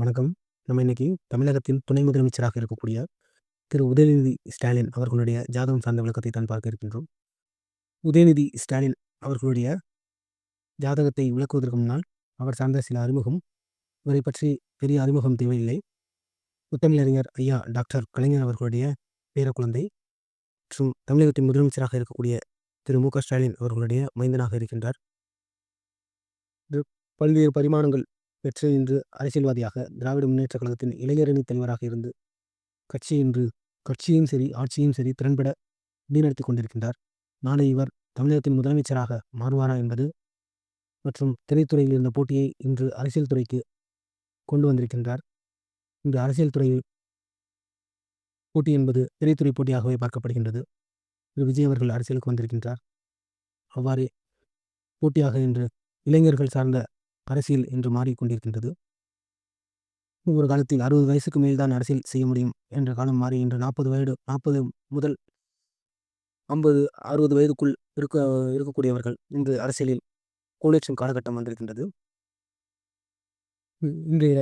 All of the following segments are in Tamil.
வணக்கம். நம்ம இன்னைக்கு தமிழகத்தின் துணை முதலமைச்சராக இருக்கக்கூடிய திரு உதயநிதி ஸ்டாலின் அவர்களுடைய ஜாதகம் சார்ந்த விளக்கத்தை தான் பார்க்க இருக்கின்றோம். உதயநிதி ஸ்டாலின் அவர்களுடைய ஜாதகத்தை விளக்குவதற்கு முன்னால் அவர் சார்ந்த சில அறிமுகம். இவரை பற்றி பெரிய அறிமுகம் தேவையில்லை. முத்தமிழறிஞர் ஐயா டாக்டர் கலைஞர் அவர்களுடைய பேரக்குழந்தை மற்றும் தமிழகத்தின் முதலமைச்சராக இருக்கக்கூடிய திரு மு க ஸ்டாலின் அவர்களுடைய மைந்தனாக இருக்கின்றார். பல்வேறு பரிமாணங்கள் பெற்று இன்று அரசியல்வாதியாக திராவிட முன்னேற்ற கழகத்தின் இளைஞரணி தலைவராக இருந்து கட்சி இன்று கட்சியும் சரி ஆட்சியும் சரி திறன்பட வழிநடத்தி கொண்டிருக்கின்றார். நாளை இவர் தமிழகத்தின் முதலமைச்சராக மாறுவாரா என்பது மற்றும் திரைத்துறையில் இருந்த போட்டியை இன்று அரசியல் துறைக்கு கொண்டு வந்திருக்கின்றார். இன்று அரசியல் துறையில் போட்டி என்பது திரைத்துறை போட்டியாகவே பார்க்கப்படுகின்றது. இன்று விஜய் அவர்கள் அரசியலுக்கு வந்திருக்கின்றார். அவ்வாறே போட்டியாக இன்று இளைஞர்கள் சார்ந்த அரசியல் என்று மாறிக்கொண்டிருக்கின்றது. ஒரு காலத்தில் அறுபது வயசுக்கு மேல் தான் அரசியல் செய்ய முடியும் என்ற காலம் மாறி இன்று நாற்பது வயது நாற்பது முதல் ஐம்பது அறுபது வயதுக்குள் இருக்க இருக்கக்கூடியவர்கள் இன்று அரசியலில் கோலேற்றும் காலகட்டம் வந்திருக்கின்றது. இன்றைய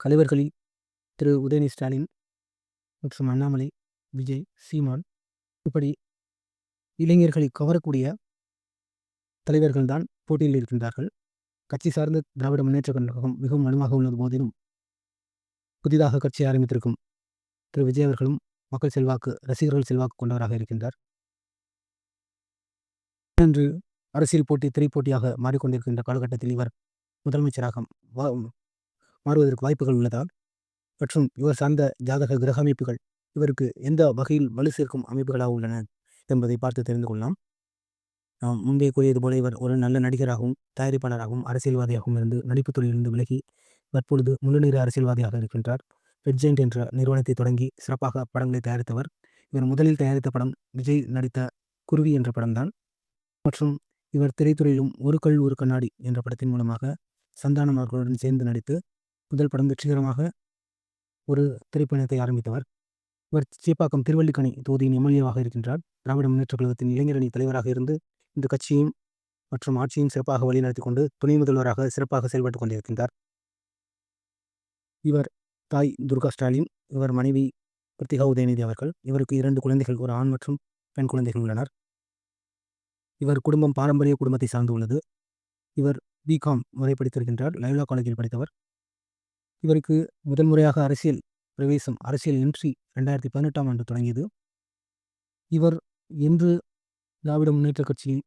தலைவர்களில் திரு உதயநிதி ஸ்டாலின் மற்றும் அண்ணாமலை, விஜய், சீமான் இப்படி இளைஞர்களை கவரக்கூடிய தலைவர்கள்தான் போட்டியில் இருக்கின்றார்கள். கட்சி சார்ந்த திராவிட முன்னேற்ற கழகம் மிகவும் வலுவாக உள்ளது போதிலும் புதிதாக கட்சி ஆரம்பித்திருக்கும் திரு விஜய் அவர்களும் மக்கள் செல்வாக்கு ரசிகர்கள் செல்வாக்கு கொண்டவராக இருக்கின்றார். இன்று அரசியல் போட்டி திரைப்போட்டியாக மாறிக்கொண்டிருக்கின்ற காலகட்டத்தில் இவர் முதலமைச்சராக மாறுவதற்கு வாய்ப்புகள் உள்ளதால் மற்றும் இவர் சார்ந்த ஜாதக கிரக அமைப்புகள் இவருக்கு எந்த வகையில் வலு சேர்க்கும் அமைப்புகளாக உள்ளன என்பதை பார்த்து தெரிந்து கொள்ளலாம். நாம் முன்பே கூறியது போல இவர் ஒரு நல்ல நடிகராகவும் தயாரிப்பாளராகவும் அரசியல்வாதியாகவும் இருந்து நடிப்புத் துறையிலிருந்து விலகி தற்பொழுது முழுநீர் அரசியல்வாதியாக இருக்கின்றார். ரெட் என்ற நிறுவனத்தை தொடங்கி சிறப்பாக படங்களை தயாரித்தவர். இவர் முதலில் தயாரித்த படம் விஜய் நடித்த குருவி என்ற படம்தான். மற்றும் இவர் திரைத்துறையிலும் ஒரு கல் ஒரு கண்ணாடி என்ற படத்தின் மூலமாக சந்தானம் அவர்களுடன் சேர்ந்து நடித்து முதல் படம் வெற்றிகரமாக ஒரு திரைப்பயணத்தை ஆரம்பித்தவர். இவர் சேப்பாக்கம் திருவள்ளிக்கணி தொகுதியின் எம்எல்ஏவாக இருக்கின்றார். திராவிட முன்னேற்ற கழகத்தின் இளைஞரணி தலைவராக இருந்து இந்த கட்சியும் மற்றும் ஆட்சியும் சிறப்பாக வழிநடத்தி கொண்டு துணை முதல்வராக சிறப்பாக செயல்பட்டுக் கொண்டிருக்கின்றார். இவர் தாய் துர்கா ஸ்டாலின். இவர் மனைவி கிருத்திகா உதயநிதி அவர்கள். இவருக்கு இரண்டு குழந்தைகள் ஒரு ஆண் மற்றும் பெண் குழந்தைகள் உள்ளனர். இவர் குடும்பம் பாரம்பரிய குடும்பத்தை சார்ந்து உள்ளது. இவர் பிகாம் வரை படித்திருக்கின்றார். லயோலா காலேஜில் படித்தவர். இவருக்கு முதல் முறையாக அரசியல் பிரவேசம் அரசியல் என்ட்ரி ரெண்டாயிரத்தி பதினெட்டாம் ஆண்டு தொடங்கியது. இவர் இன்று திராவிட முன்னேற்ற கட்சியில்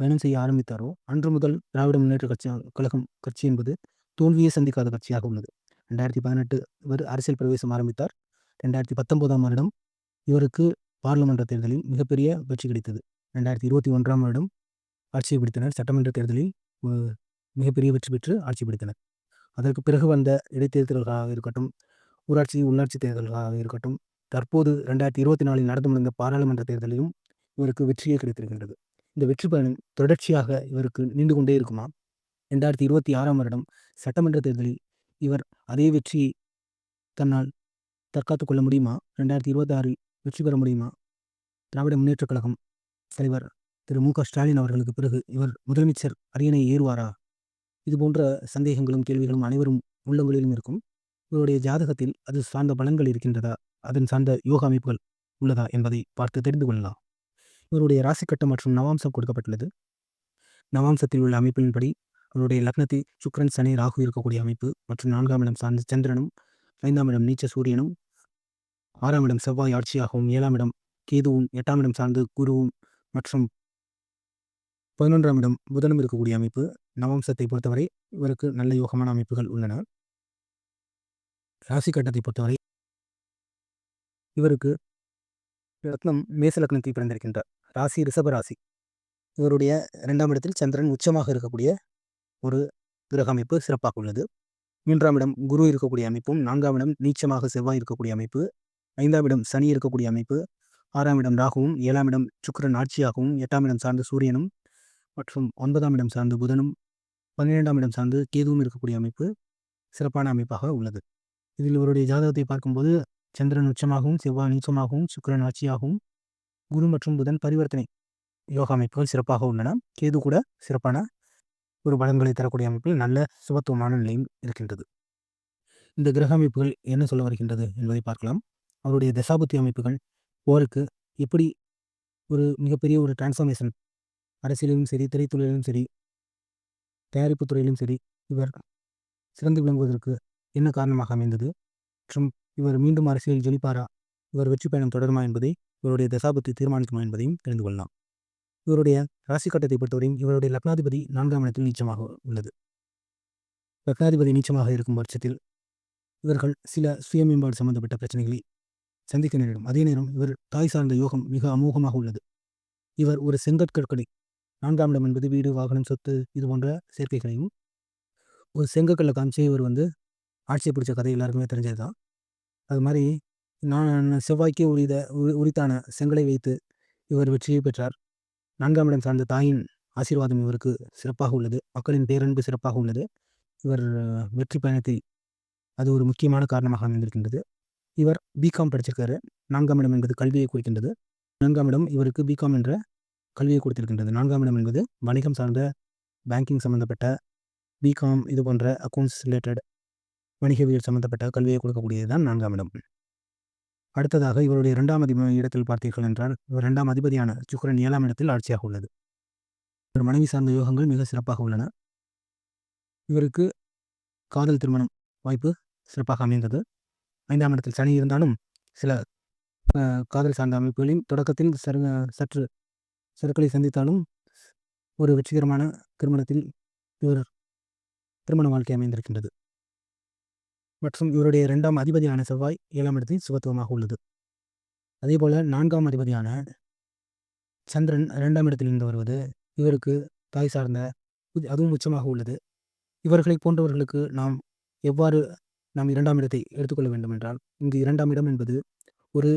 பயணம் செய்ய ஆரம்பித்தாரோ அன்று முதல் திராவிட முன்னேற்ற கட்சி கழகம் கட்சி என்பது தோல்வியை சந்திக்காத கட்சியாக உள்ளது. ரெண்டாயிரத்தி பதினெட்டு இவர் அரசியல் பிரவேசம் ஆரம்பித்தார். ரெண்டாயிரத்தி பத்தொன்பதாம் வருடம் இவருக்கு பார்லிமன்ற தேர்தலில் மிகப்பெரிய வெற்றி கிடைத்தது. ரெண்டாயிரத்தி இருபத்தி ஒன்றாம் வருடம் ஆட்சியை பிடித்தனர். சட்டமன்ற தேர்தலில் மிகப்பெரிய வெற்றி பெற்று ஆட்சி பிடித்தனர். அதற்கு பிறகு வந்த இடைத்தேர்தல்களாக இருக்கட்டும் ஊராட்சி உள்ளாட்சி தேர்தல்களாக இருக்கட்டும் தற்போது ரெண்டாயிரத்தி இருபத்தி நாலில் நடந்து முடிந்த பாராளுமன்ற தேர்தலிலும் இவருக்கு வெற்றியே கிடைத்திருக்கின்றது. இந்த வெற்றி பயணம் தொடர்ச்சியாக இவருக்கு நீண்டு கொண்டே இருக்குமா? ரெண்டாயிரத்தி இருபத்தி ஆறாம் வருடம் சட்டமன்ற தேர்தலில் இவர் அதே வெற்றியை தன்னால் தற்காத்துக் கொள்ள முடியுமா? ரெண்டாயிரத்தி இருபத்தி ஆறில் வெற்றி பெற முடியுமா? திராவிட முன்னேற்றக் கழகம் தலைவர் திரு மு க ஸ்டாலின் அவர்களுக்கு பிறகு இவர் முதலமைச்சர் அரியணை ஏறுவாரா? இது போன்ற சந்தேகங்களும் கேள்விகளும் அனைவரும் உள்ளங்களிலும் இருக்கும். இவருடைய ஜாதகத்தில் அது சார்ந்த பலன்கள் இருக்கின்றதா? அதன் சார்ந்த யோக அமைப்புகள் உள்ளதா என்பதை பார்த்து தெரிந்து கொள்ளலாம். இவருடைய ராசிக்கட்டம் மற்றும் நவாம்சம் கொடுக்கப்பட்டுள்ளது. நவாம்சத்தில் உள்ள அமைப்பின்படி அவருடைய லக்னத்தில் சுக்கிரன் சனி ராகு இருக்கக்கூடிய அமைப்பு மற்றும் நான்காம் இடம் சார்ந்த சந்திரனும் ஐந்தாம் இடம் நீச்ச சூரியனும் ஆறாம் இடம் செவ்வாய் ஆட்சியாகவும் ஏழாம் இடம் கேதுவும் எட்டாம் இடம் சார்ந்து குருவும் மற்றும் பதினொன்றாம் இடம் புதனும் இருக்கக்கூடிய அமைப்பு நவம்சத்தை பொறுத்தவரை இவருக்கு நல்ல யோகமான அமைப்புகள் உள்ளன. ராசி கட்டத்தை பொறுத்தவரை இவருக்கு ரத்னம் மேச லக்னத்தை பிறந்திருக்கின்றார். ராசி ரிஷபராசி இவருடைய இரண்டாம் இடத்தில் சந்திரன் உச்சமாக இருக்கக்கூடிய ஒரு கிரக அமைப்பு சிறப்பாக உள்ளது. மூன்றாம் இடம் குரு இருக்கக்கூடிய அமைப்பும் நான்காம் இடம் நீச்சமாக செவ்வாய் இருக்கக்கூடிய அமைப்பு ஐந்தாம் இடம் சனி இருக்கக்கூடிய அமைப்பு ஆறாம் இடம் ராகுவும் ஏழாம் இடம் சுக்கரன் ஆட்சியாகவும் எட்டாம் இடம் சார்ந்த சூரியனும் மற்றும் ஒன்பதாம் இடம் சார்ந்த புதனும் பன்னிரெண்டாம் இடம் சார்ந்து கேதுவும் இருக்கக்கூடிய அமைப்பு சிறப்பான அமைப்பாக உள்ளது. இதில் இவருடைய ஜாதகத்தை பார்க்கும்போது சந்திரன் உச்சமாகவும் செவ்வாய் நீச்சமாகவும் சுக்கரன் ஆட்சியாகவும் குரு மற்றும் புதன் பரிவர்த்தனை யோகா அமைப்புகள் சிறப்பாக உள்ளன. கேது கூட சிறப்பான ஒரு பலன்களை தரக்கூடிய அமைப்பில் நல்ல சுபத்துவமான நிலையும் இருக்கின்றது. இந்த கிரக அமைப்புகள் என்ன சொல்ல வருகின்றது என்பதை பார்க்கலாம் அவருடைய தசாபுத்தி அமைப்புகள் போருக்கு எப்படி ஒரு மிகப்பெரிய ஒரு டிரான்ஸ்ஃபர்மேஷன் அரசியலிலும் சரி திரைத்துறையிலும் சரி தயாரிப்பு துறையிலும் சரி இவர் சிறந்து விளங்குவதற்கு என்ன காரணமாக அமைந்தது மற்றும் இவர் மீண்டும் அரசியல் ஜொலிப்பாரா இவர் வெற்றி பயணம் தொடருமா என்பதை இவருடைய தசாபத்தை தீர்மானிக்குமா என்பதையும் தெரிந்து கொள்ளலாம். இவருடைய ராசி கட்டத்தை பொறுத்தவரையும் இவருடைய லக்னாதிபதி நான்காம் இடத்தில் நீச்சமாக உள்ளது. லக்னாதிபதி நீச்சமாக இருக்கும் பட்சத்தில் இவர்கள் சில சுய மேம்பாடு சம்பந்தப்பட்ட பிரச்சனைகளை சந்திக்க நேரிடும். அதே நேரம் இவர் தாய் சார்ந்த யோகம் மிக அமோகமாக உள்ளது. இவர் ஒரு செங்கற்கற்களை நான்காம் இடம் என்பது வீடு வாகனம் சொத்து இது போன்ற சேர்க்கைகளையும் ஒரு செங்கக்கல்ல காமிச்சு இவர் வந்து ஆட்சியை பிடிச்ச கதை எல்லாருக்குமே தெரிஞ்சது தான் அது மாதிரி நான் செவ்வாய்க்கு உரித உரித்தான செங்கலை வைத்து இவர் வெற்றியை பெற்றார். நான்காம் இடம் சார்ந்த தாயின் ஆசீர்வாதம் இவருக்கு சிறப்பாக உள்ளது. மக்களின் பேரன்பு சிறப்பாக உள்ளது. இவர் வெற்றி பயணத்தை அது ஒரு முக்கியமான காரணமாக அமைந்திருக்கின்றது. இவர் பிகாம் படிச்சிருக்காரு. நான்காம் இடம் என்பது கல்வியை குறிக்கின்றது. நான்காம் இடம் இவருக்கு பிகாம் என்ற கல்வியை கொடுத்திருக்கின்றது. நான்காம் இடம் என்பது வணிகம் சார்ந்த பேங்கிங் சம்மந்தப்பட்ட பிகாம் இது போன்ற அக்கௌண்ட்ஸ் ரிலேட்டட் வணிகவியல் சம்மந்தப்பட்ட கல்வியை கொடுக்கக்கூடியது தான் நான்காம் இடம். அடுத்ததாக இவருடைய இரண்டாம் அதிப இடத்தில் பார்த்தீர்கள் என்றால் இவர் இரண்டாம் அதிபதியான சுக்கரன் ஏழாம் இடத்தில் ஆட்சியாக உள்ளது. இவர் மனைவி சார்ந்த யோகங்கள் மிக சிறப்பாக உள்ளன. இவருக்கு காதல் திருமணம் வாய்ப்பு சிறப்பாக அமைந்தது. ஐந்தாம் இடத்தில் சனி இருந்தாலும் சில காதல் சார்ந்த அமைப்புகளையும் தொடக்கத்தில் சரு சற்று சருக்களை சந்தித்தாலும் ஒரு வெற்றிகரமான திருமணத்தில் இவர் திருமண வாழ்க்கை அமைந்திருக்கின்றது. மற்றும் இவருடைய இரண்டாம் அதிபதியான செவ்வாய் ஏழாம் இடத்தில் சுபத்துவமாக உள்ளது. அதே போல் நான்காம் அதிபதியான சந்திரன் இரண்டாம் இடத்திலிருந்து வருவது இவருக்கு தாய் சார்ந்த அதுவும் உச்சமாக உள்ளது. இவர்களை போன்றவர்களுக்கு நாம் எவ்வாறு நாம் இரண்டாம் இடத்தை எடுத்துக்கொள்ள வேண்டும் என்றால் இங்கு இரண்டாம் இடம் என்பது ஒரு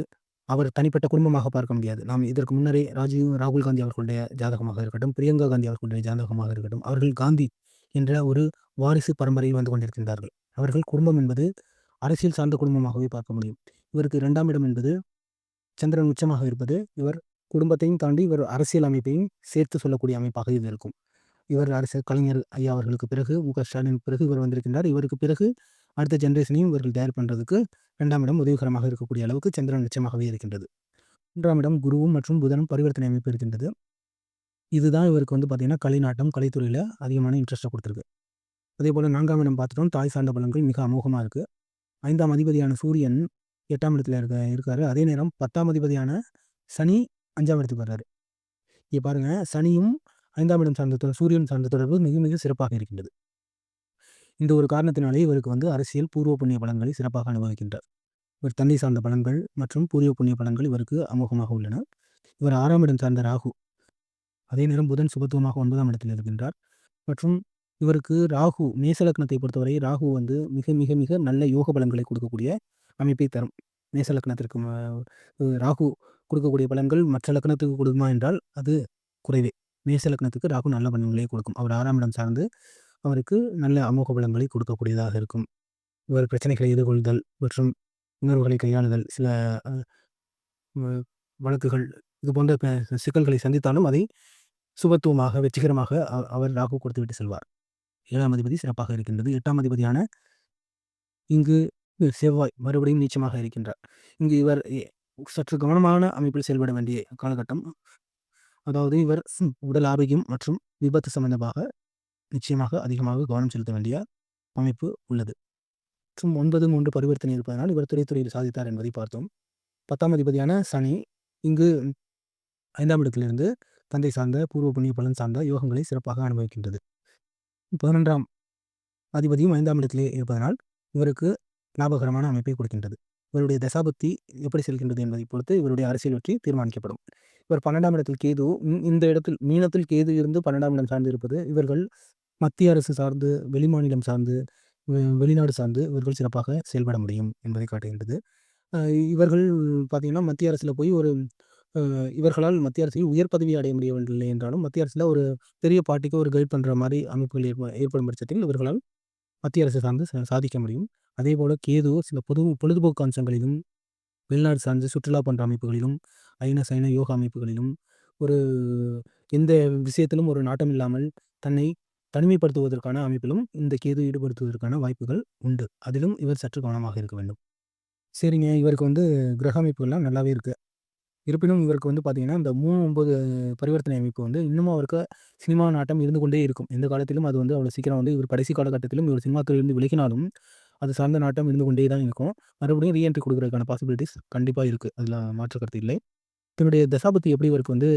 அவர் தனிப்பட்ட குடும்பமாக பார்க்க முடியாது. நாம் இதற்கு முன்னரே ராஜீவ் ராகுல் காந்தி அவர்களுடைய ஜாதகமாக இருக்கட்டும் பிரியங்கா காந்தி அவர்களுடைய ஜாதகமாக இருக்கட்டும் அவர்கள் காந்தி என்ற ஒரு வாரிசு பரம்பரையில் வந்து கொண்டிருக்கின்றார்கள். அவர்கள் குடும்பம் என்பது அரசியல் சார்ந்த குடும்பமாகவே பார்க்க முடியும். இவருக்கு இரண்டாம் இடம் என்பது சந்திரன் உச்சமாக இருப்பது. இவர் குடும்பத்தையும் தாண்டி இவர் அரசியல் அமைப்பையும் சேர்த்து சொல்லக்கூடிய அமைப்பாக இது இருக்கும். இவர் அரசியல் கலைஞர் ஐயா அவர்களுக்கு பிறகு மு க ஸ்டாலின் பிறகு இவர் வந்திருக்கின்றார். இவருக்கு பிறகு அடுத்த ஜென்ரேஷனையும் இவர்கள் தயார் பண்ணுறதுக்கு ரெண்டாம் இடம் உதவிகரமாக இருக்கக்கூடிய அளவுக்கு சந்திரன் நிச்சயமாகவே இருக்கின்றது. மூன்றாம் இடம் குருவும் மற்றும் புதனும் பரிவர்த்தனை அமைப்பு இருக்கின்றது. இதுதான் இவருக்கு வந்து பார்த்திங்கன்னா கலைநாட்டம் கலைத்துறையில் அதிகமான இன்ட்ரெஸ்ட்டை கொடுத்துருக்கு. அதே போல் நான்காம் இடம் பார்த்துட்டோம். தாய் சார்ந்த பலன்கள் மிக அமோகமாக இருக்குது ஐந்தாம் அதிபதியான சூரியன் எட்டாம் இடத்துல இருக்க இருக்காரு. அதே நேரம் பத்தாம் அதிபதியான சனி அஞ்சாம் இடத்துக்கு வர்றாரு. இங்கே பாருங்கள் சனியும் ஐந்தாம் இடம் சார்ந்த சூரியன் சார்ந்த தொடர்பு மிக மிக சிறப்பாக இருக்கின்றது. இந்த ஒரு காரணத்தினாலே இவருக்கு வந்து அரசியல் பூர்வ புண்ணிய பலன்களை சிறப்பாக அனுபவிக்கின்றார். இவர் தந்தை சார்ந்த பலன்கள் மற்றும் பூர்வ புண்ணிய பலன்கள் இவருக்கு அமோகமாக உள்ளன. இவர் ஆறாம் இடம் சார்ந்த ராகு. அதே நேரம் புதன் சுபத்துவமாக ஒன்பதாம் இடத்தில் இருக்கின்றார். மற்றும் இவருக்கு ராகு மேசலக்கணத்தை பொறுத்தவரை ராகு வந்து மிக மிக மிக நல்ல யோக பலன்களை கொடுக்கக்கூடிய அமைப்பை தரும். மேசலக்கணத்திற்கு ராகு கொடுக்கக்கூடிய பலன்கள் மற்ற லக்னத்துக்கு கொடுக்குமா என்றால் அது குறைவே. மேசலக்கணத்துக்கு ராகு நல்ல பலன்களை கொடுக்கும். அவர் ஆறாம் இடம் சார்ந்து அவருக்கு நல்ல அமோக பலன்களை கொடுக்கக்கூடியதாக இருக்கும். இவர் பிரச்சனைகளை எதிர்கொள்தல் மற்றும் உணர்வுகளை கையாளுதல் சில வழக்குகள் இது போன்ற சிக்கல்களை சந்தித்தாலும் அதை சுபத்துவமாக வெற்றிகரமாக அவர் ராகு கொடுத்துவிட்டு செல்வார். ஏழாம் அதிபதி சிறப்பாக இருக்கின்றது. எட்டாம் அதிபதியான இங்கு செவ்வாய் மறுபடியும் நீச்சமாக இருக்கின்றார். இங்கு இவர் சற்று கவனமான அமைப்பில் செயல்பட வேண்டிய காலகட்டம். அதாவது இவர் உடல் ஆரோக்கியம் மற்றும் விபத்து சம்பந்தமாக நிச்சயமாக அதிகமாக கவனம் செலுத்த வேண்டிய அமைப்பு உள்ளது. மற்றும் ஒன்பது மூன்று பரிவர்த்தனை இருப்பதனால் இவர் துறைத்துறையில் சாதித்தார் என்பதை பார்த்தோம். பத்தாம் அதிபதியான சனி இங்கு ஐந்தாம் இடத்திலிருந்து தந்தை சார்ந்த பூர்வ புண்ணிய பலன் சார்ந்த யோகங்களை சிறப்பாக அனுபவிக்கின்றது. பன்னெண்டாம் அதிபதியும் ஐந்தாம் இடத்திலே இருப்பதனால் இவருக்கு லாபகரமான அமைப்பை கொடுக்கின்றது. இவருடைய தசாபக்தி எப்படி செல்கின்றது என்பதை பொறுத்து இவருடைய அரசியல் வெற்றி தீர்மானிக்கப்படும். இவர் பன்னெண்டாம் இடத்தில் கேது இந்த இடத்தில் மீனத்தில் கேது இருந்து பன்னெண்டாம் இடம் சார்ந்து இருப்பது இவர்கள் மத்திய அரசு சார்ந்து வெளிமாநிலம் சார்ந்து வெளிநாடு சார்ந்து இவர்கள் சிறப்பாக செயல்பட முடியும் என்பதை காட்டுகின்றது. இவர்கள் பார்த்திங்கன்னா மத்திய அரசில் போய் ஒரு இவர்களால் மத்திய அரசில் உயர் பதவி அடைய முடியவில்லை என்றாலும் மத்திய அரசில் ஒரு பெரிய பார்ட்டிக்கு ஒரு கைட் பண்ணுற மாதிரி அமைப்புகள் ஏற்ப ஏற்படும் பட்சத்தில் இவர்களால் மத்திய அரசு சார்ந்து சாதிக்க முடியும். அதே போல் கேது சில பொது பொழுதுபோக்கு அம்சங்களிலும் வெளிநாடு சார்ந்து சுற்றுலா போன்ற அமைப்புகளிலும் ஐநா சைன யோகா அமைப்புகளிலும் ஒரு எந்த விஷயத்திலும் ஒரு நாட்டம் இல்லாமல் தன்னை தனிமைப்படுத்துவதற்கான அமைப்பிலும் இந்த கேது ஈடுபடுத்துவதற்கான வாய்ப்புகள் உண்டு. அதிலும் இவர் சற்று கவனமாக இருக்க வேண்டும். சரிங்க இவருக்கு வந்து கிரக அமைப்புகள்லாம் நல்லாவே இருக்குது இருப்பினும் இவருக்கு வந்து பார்த்தீங்கன்னா இந்த மூணு ஒம்பது பரிவர்த்தனை அமைப்பு வந்து இன்னமும் அவருக்கு சினிமா நாட்டம் இருந்து கொண்டே இருக்கும். எந்த காலத்திலும் அது வந்து அவ்வளோ சீக்கிரம் வந்து இவர் கடைசி காலகட்டத்திலும் இவர் சினிமா துறையிலிருந்து விலகினாலும் அது சார்ந்த நாட்டம் இருந்து கொண்டே தான் இருக்கும். மறுபடியும் ரீஎன்ட்ரி கொடுக்குறதுக்கான பாசிபிலிட்டிஸ் கண்டிப்பாக இருக்குது அதில் மாற்று கருத்து இல்லை. தன்னுடைய தசாபத்தி எப்படி இவருக்கு வந்து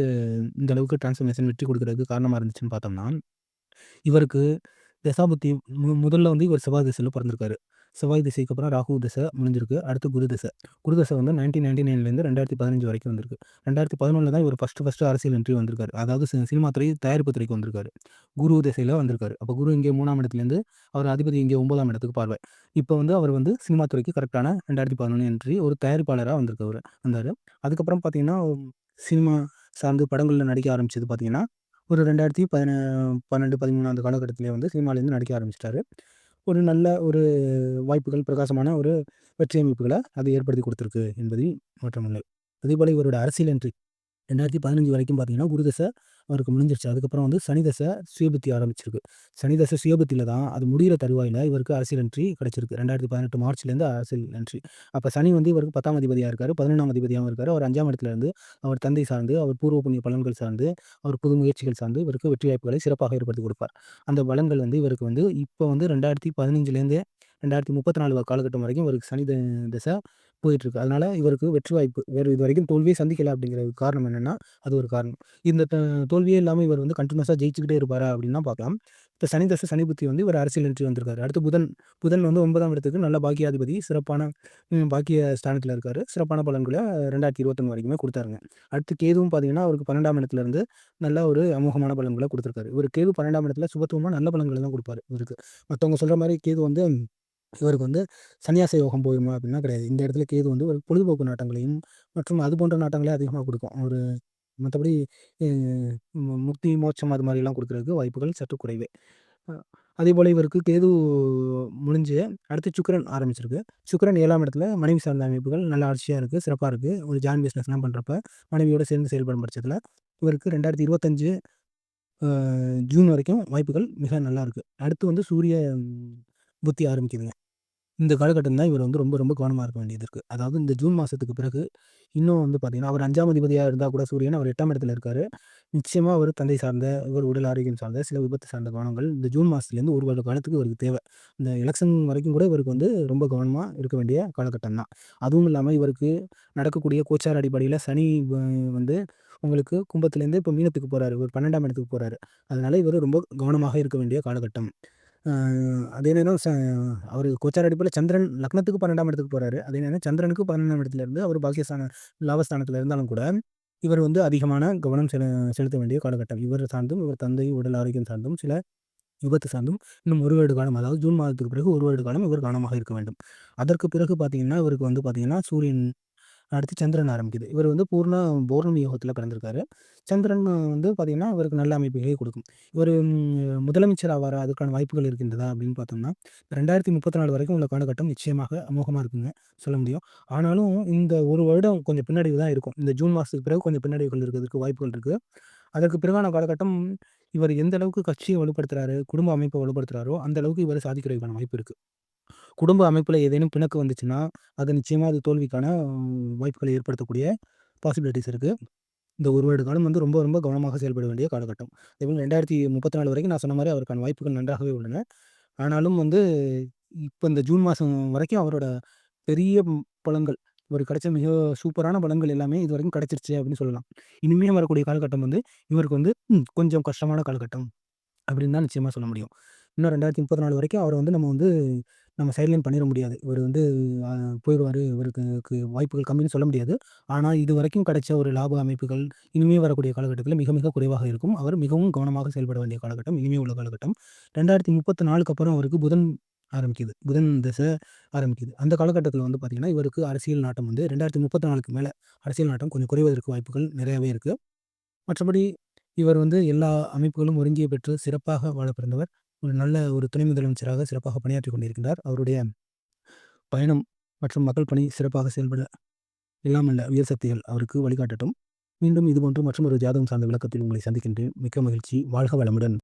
இந்த அளவுக்கு டிரான்ஸ்ஃபர்மேஷன் வெற்றி கொடுக்குறதுக்கு காரணமாக இருந்துச்சுன்னு பார்த்தோம்னா இவருக்கு தசாபத்தி மு முதல்ல வந்து இவர் செவ்வாய் திசையில் பிறந்திருக்காரு. செவ்வாய் திசைக்கு அப்புறம் ராகு திசை முடிஞ்சிருக்கு. அடுத்து குரு திசை. குரு திசை வந்து நைன்டீன் நைன்டி நைன்லேருந்து ரெண்டாயிரத்தி பதினஞ்சு வரைக்கும் வந்திருக்கு. ரெண்டாயிரத்தி பதினொன்றில் தான் இவர் ஃபஸ்ட்டு ஃபஸ்ட்டு அரசியல் என்ட்ரி வந்திருக்காரு. அதாவது சினிமா துறை தயாரிப்பு துறைக்கு வந்திருக்காரு. குரு திசையில் வந்திருக்காரு. அப்போ குரு இங்கே மூணாம் இடத்துலேருந்து அவர் அதிபதி இங்கே ஒன்பதாம் இடத்துக்கு பார்வை. இப்போ வந்து அவர் வந்து சினிமா துறைக்கு கரெக்டான ரெண்டாயிரத்தி பதினொன்று என்ட்ரி ஒரு தயாரிப்பாளராக வந்திருக்கவர் வந்தார். அதுக்கப்புறம் பார்த்தீங்கன்னா சினிமா சார்ந்து படங்களில் நடிக்க ஆரம்பிச்சது பார்த்தீங்கன்னா ஒரு ரெண்டாயிரத்தி பதின பன்னெண்டு பதிமூணாவது காலகட்டத்திலே வந்து சினிமாலேருந்து நடிக்க ஆரம்பிச்சிட்டாரு. ஒரு நல்ல ஒரு வாய்ப்புகள் பிரகாசமான ஒரு வெற்றி அமைப்புகளை அது ஏற்படுத்தி கொடுத்துருக்கு என்பதில் மாற்றமில்லை. அதேபோல் இவரோட அரசியல் என்ட்ரி ரெண்டாயிரத்தி பதினஞ்சு வரைக்கும் பார்த்தீங்கன்னா குருதசை அவருக்கு முடிஞ்சிருச்சு. அதுக்கப்புறம் வந்து சனிதசை சுயபத்தி சுயபுத்தி ஆரம்பிச்சிருக்கு. சனிதசை சுயபுத்தியில் தான் அது முடிகிற தருவாயில் இவருக்கு அரசியல் என்ட்ரி கிடச்சிருக்கு. ரெண்டாயிரத்தி பதினெட்டு மார்ச்லேருந்து அரசியல் என்ட்ரி அப்போ சனி வந்து இவருக்கு பத்தாம் அதிபதியாக இருக்கார் பதினொன்றாம் அதிபதியாகவும் இருக்கார். அவர் அஞ்சாம் இடத்துலேருந்து அவர் தந்தை சார்ந்து அவர் பூர்வ புண்ணிய பலன்கள் சார்ந்து அவர் புது முயற்சிகள் சார்ந்து இவருக்கு வெற்றி வாய்ப்புகளை சிறப்பாக ஏற்படுத்தி கொடுப்பார். அந்த பலன்கள் வந்து இவருக்கு வந்து இப்போ வந்து ரெண்டாயிரத்தி பதினஞ்சுலேருந்து ரெண்டாயிரத்தி முப்பத்தி நாலு காலகட்டம் வரைக்கும் இவருக்கு சனி தசை போயிட்டுருக்கு. அதனால் இவருக்கு வெற்றி வாய்ப்பு. வேறு இது வரைக்கும் தோல்வியை சந்திக்கலை அப்படிங்கிற காரணம் என்னென்னா அது ஒரு காரணம். இந்த த தோல்வியே இல்லாமல் இவர் வந்து கண்டினியூஸாக ஜெயிச்சுக்கிட்டே இருப்பாரா அப்படின்னா பார்க்கலாம். இப்போ சனி தசை சனி புத்தி வந்து இவர் அரசியல் என்ட்ரி வந்திருக்காரு. அடுத்து புதன் புதன் வந்து ஒன்பதாம் இடத்துக்கு நல்ல பாக்கியாதிபதி சிறப்பான பாக்கிய ஸ்தானத்தில் இருக்கார். சிறப்பான பலன்களை ரெண்டாயிரத்தி இருபத்தொன்று வரைக்குமே கொடுத்தாருங்க. அடுத்து கேதுவும் பார்த்தீங்கன்னா அவருக்கு பன்னெண்டாம் இடத்துலேருந்து நல்ல ஒரு அமோகமான பலன்களை கொடுத்துருக்காரு. இவர் கேது பன்னெண்டாம் இடத்துல சுபத்துவமாக நல்ல பலன்களை தான் கொடுப்பாரு இவருக்கு. மற்றவங்க சொல்கிற மாதிரி கேது வந்து இவருக்கு வந்து சன்னியாச யோகம் போயுமா அப்படின்னா கிடையாது. இந்த இடத்துல கேது வந்து ஒரு பொழுதுபோக்கு நாட்டங்களையும் மற்றும் அது போன்ற நாட்டங்களையும் அதிகமாக கொடுக்கும். ஒரு மற்றபடி முக்தி மோட்சம் அது மாதிரிலாம் கொடுக்குறதுக்கு வாய்ப்புகள் சற்று குறைவே. அதே போல் இவருக்கு கேது முடிஞ்சு அடுத்து சுக்கிரன் ஆரம்பிச்சிருக்கு. சுக்கரன் ஏழாம் இடத்துல மனைவி சார்ந்த அமைப்புகள் நல்ல ஆட்சியாக இருக்குது சிறப்பாக இருக்குது ஒரு ஜாயின் பிஸ்னஸ்லாம் பண்ணுறப்ப மனைவியோடு சேர்ந்து செயல்படும் பட்சத்தில் இவருக்கு ரெண்டாயிரத்தி இருபத்தஞ்சு ஜூன் வரைக்கும் வாய்ப்புகள் மிக நல்லா இருக்குது அடுத்து வந்து சூரிய புத்தி ஆரம்பிக்குதுங்க. இந்த காலகட்டம் தான் இவர் வந்து ரொம்ப ரொம்ப கவனமாக இருக்க வேண்டியது இருக்குது அதாவது இந்த ஜூன் மாதத்துக்கு பிறகு இன்னும் வந்து பார்த்தீங்கன்னா அவர் அஞ்சாம் அதிபதியாக இருந்தால் கூட சூரியன் அவர் எட்டாம் இடத்துல இருக்கார். நிச்சயமாக அவர் தந்தை சார்ந்த இவர் உடல் ஆரோக்கியம் சார்ந்த சில விபத்து சார்ந்த கவனங்கள் இந்த ஜூன் மாதத்துலேருந்து ஒரு வருட காலத்துக்கு இவருக்கு தேவை. இந்த எலெக்ஷன் வரைக்கும் கூட இவருக்கு வந்து ரொம்ப கவனமாக இருக்க வேண்டிய காலகட்டம் தான். அதுவும் இல்லாமல் இவருக்கு நடக்கக்கூடிய கோச்சார் அடிப்படையில் சனி வந்து உங்களுக்கு கும்பத்துலேருந்து இப்போ மீனத்துக்கு போகிறாரு ஒரு பன்னெண்டாம் இடத்துக்கு போகிறாரு அதனால் இவர் ரொம்ப கவனமாக இருக்க வேண்டிய காலகட்டம். அதே நேரம் ச அவர் கோச்சார் அடிப்பில் சந்திரன் லக்னத்துக்கு பன்னெண்டாம் இடத்துக்கு போகிறாரு அதே நேரம் சந்திரனுக்கு பன்னெண்டாம் இடத்துல இருந்து அவர் பாக்கியஸ்தான லாபஸ்தானத்தில் இருந்தாலும் கூட இவர் வந்து அதிகமான கவனம் செலு செலுத்த வேண்டிய காலகட்டம். இவர் சார்ந்தும் இவர் தந்தை உடல் ஆரோக்கியம் சார்ந்தும் சில விபத்து சார்ந்தும் இன்னும் ஒரு வருட காலம் அதாவது ஜூன் மாதத்துக்கு பிறகு ஒரு வருட காலம் இவர் கவனமாக இருக்க வேண்டும். அதற்கு பிறகு பார்த்தீங்கன்னா இவருக்கு வந்து பார்த்தீங்கன்னா சூரியன் அடுத்து சந்திரன் ஆரம்பிக்குது. இவர் வந்து பூர்ண பௌர்ணமி யோகத்தில் பிறந்திருக்காரு. சந்திரன் வந்து பார்த்தீங்கன்னா இவருக்கு நல்ல அமைப்புகளை கொடுக்கும். இவர் முதலமைச்சர் ஆவாரா அதுக்கான வாய்ப்புகள் இருக்கின்றதா அப்படின்னு பார்த்தோம்னா ரெண்டாயிரத்தி முப்பத்தி நாலு வரைக்கும் உள்ள காலகட்டம் நிச்சயமாக அமோகமாக இருக்குங்க சொல்ல முடியும். ஆனாலும் இந்த ஒரு வருடம் கொஞ்சம் பின்னடைவு தான் இருக்கும். இந்த ஜூன் மாதத்துக்கு பிறகு கொஞ்சம் பின்னடைவுகள் இருக்கிறதுக்கு வாய்ப்புகள் இருக்குது அதற்கு பிறகான காலகட்டம் இவர் எந்த அளவுக்கு கட்சியை வலுப்படுத்துறாரு குடும்ப அமைப்பை வலுப்படுத்துறாரோ அந்த அளவுக்கு இவர் சாதிக்கிறதுக்கான வாய்ப்பு இருக்குது குடும்ப அமைப்பில் ஏதேனும் பிணக்கு வந்துச்சுன்னா அது நிச்சயமாக அது தோல்விக்கான வாய்ப்புகளை ஏற்படுத்தக்கூடிய பாசிபிலிட்டிஸ் இருக்குது இந்த ஒரு வருட காலம் வந்து ரொம்ப ரொம்ப கவனமாக செயல்பட வேண்டிய காலகட்டம். அதேபோல் ரெண்டாயிரத்தி முப்பத்தி நாலு வரைக்கும் நான் சொன்ன மாதிரி அவருக்கான வாய்ப்புகள் நன்றாகவே உள்ளன. ஆனாலும் வந்து இப்போ இந்த ஜூன் மாதம் வரைக்கும் அவரோட பெரிய பலன்கள் இவர் கிடைச்ச மிக சூப்பரான பலன்கள் எல்லாமே இது வரைக்கும் கிடைச்சிருச்சு அப்படின்னு சொல்லலாம். இனிமேல் வரக்கூடிய காலகட்டம் வந்து இவருக்கு வந்து கொஞ்சம் கஷ்டமான காலகட்டம் அப்படின்னு தான் நிச்சயமாக சொல்ல முடியும். இன்னும் ரெண்டாயிரத்தி முப்பத்தி நாலு வரைக்கும் அவரை வந்து நம்ம வந்து நம்ம சைட்லைன் பண்ணிட முடியாது. இவர் வந்து போயிடுவார் இவருக்கு வாய்ப்புகள் கம்மின்னு சொல்ல முடியாது. ஆனால் இது வரைக்கும் கிடைச்ச ஒரு லாப அமைப்புகள் இனிமே வரக்கூடிய காலகட்டத்தில் மிக மிக குறைவாக இருக்கும். அவர் மிகவும் கவனமாக செயல்பட வேண்டிய காலகட்டம் இனிமே உள்ள காலகட்டம். ரெண்டாயிரத்தி முப்பத்தி நாலுக்கு அப்புறம் அவருக்கு புதன் ஆரம்பிக்குது. புதன் திசை ஆரம்பிக்குது. அந்த காலகட்டத்தில் வந்து பார்த்திங்கன்னா இவருக்கு அரசியல் நாட்டம் வந்து ரெண்டாயிரத்தி முப்பத்தி நாலுக்கு மேலே அரசியல் நாட்டம் கொஞ்சம் குறைவதற்கு வாய்ப்புகள் நிறையவே இருக்குது மற்றபடி இவர் வந்து எல்லா அமைப்புகளும் ஒருங்கிய பெற்று சிறப்பாக வாழ பிறந்தவர் ஒரு நல்ல ஒரு துணை முதலமைச்சராக சிறப்பாக பணியாற்றி கொண்டிருக்கின்றார். அவருடைய பயணம் மற்றும் மக்கள் பணி சிறப்பாக செயல்பட இல்லாமல்ல உயர் சக்திகள் அவருக்கு வழிகாட்டட்டும். மீண்டும் இதுபோன்று மற்றும் ஒரு ஜாதகம் சார்ந்த விளக்கத்தில் உங்களை சந்திக்கின்றேன். மிக்க மகிழ்ச்சி. வாழ்க வளமுடன்.